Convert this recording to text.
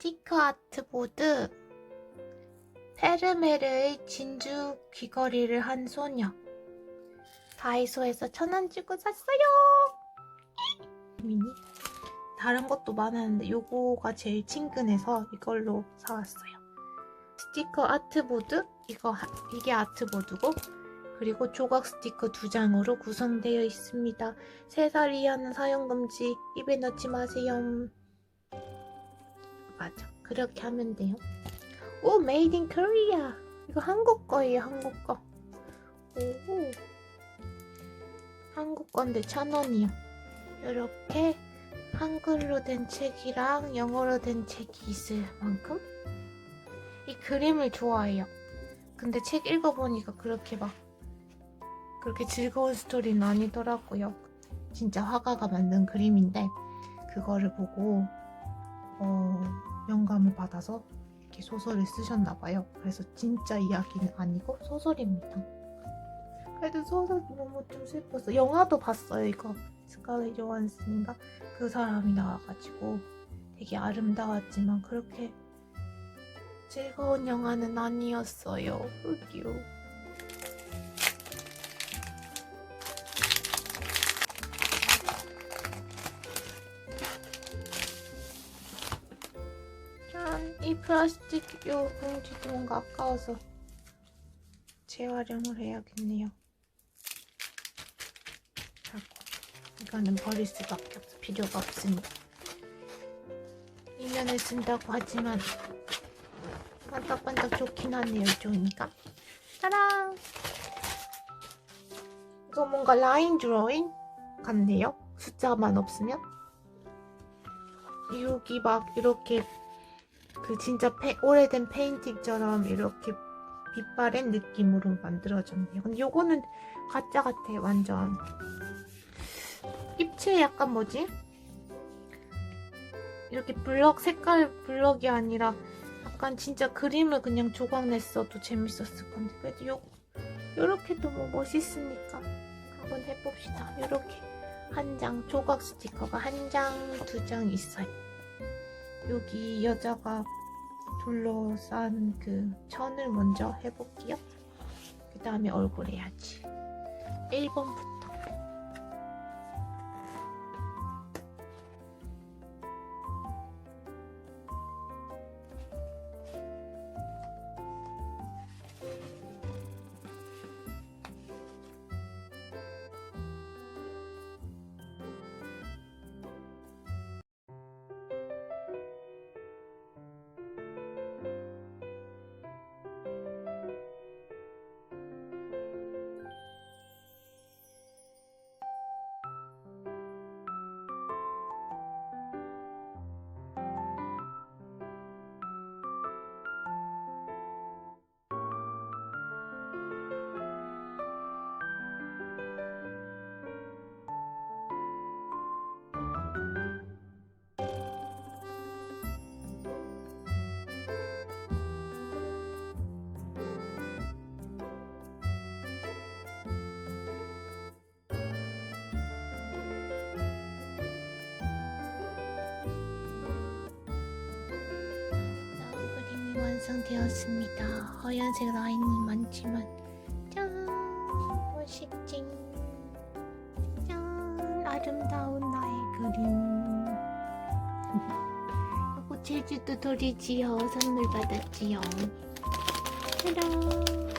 스티커 아트보드 페르메르의 진주 귀걸이를 한 소녀. 다이소에서 천 원 주고 샀어요. 미니? 다른 것도 많았는데 요거가 제일 친근해서 이걸로 사왔어요. 스티커 아트보드? 이거 하- 이게 아트보드고 그리고 조각 스티커 두 장으로 구성되어 있습니다. 3살 이하는 사용 금지 입에 넣지 마세요 맞아. 그렇게 하면 돼요. 오 메이드 인 코리아 이거 한국 거예요 한국 거. 오. 한국 건데 천 원이요. 이렇게 한글로 된 책이랑 영어로 된 책이 있을 만큼? 이 그림을 좋아해요. 근데 책 읽어보니까 그렇게 막 그렇게 즐거운 스토리는 아니더라고요. 진짜 화가가 만든 그림인데 그거를 보고 어, 영감을 받아서 이렇게 소설을 쓰셨나 봐요. 그래서 진짜 이야기는 아니고 소설입니다. 그래도 소설 너무 좀 슬펐어. 영화도 봤어요. 이거 스칼렛 요한슨인가 그 사람이 나와가지고 되게 아름다웠지만 그렇게 즐거운 영화는 아니었어요. 흑유. 이 플라스틱 요 봉지도 뭔가 아까워서 재활용을 해야겠네요. 하고 이거는 버릴 수밖에 없어 필요가 없으니까. 이면을 쓴다고 하지만 반짝반짝 좋긴 하네요 좋으니까. 짜란! 이거 뭔가 라인 드로잉 같네요. 숫자만 없으면. 여기 막 이렇게 그 진짜 페, 오래된 페인팅처럼 이렇게 빛바랜 느낌으로 만들어졌네요. 근데 요거는 가짜 같아, 완전. 입체 약간 뭐지? 이렇게 블럭, 색깔 블럭이 아니라 약간 진짜 그림을 그냥 조각 냈어도 재밌었을 건데. 그래도 요, 요렇게도 뭐 멋있으니까 한번 해봅시다. 요렇게 한 장, 조각 스티커가 한 장, 두 장 있어요. 여기 여자가 둘러싼 그 천을 먼저 해볼게요. 그 다음에 얼굴 해야지. 1번부터. 완성되었습니다. 하얀색 라인은 많지만 짠 멋있지. 짠 아름다운 나의 그림. 이거 제주도 돌이지요. 선물 받았지요. 짜란.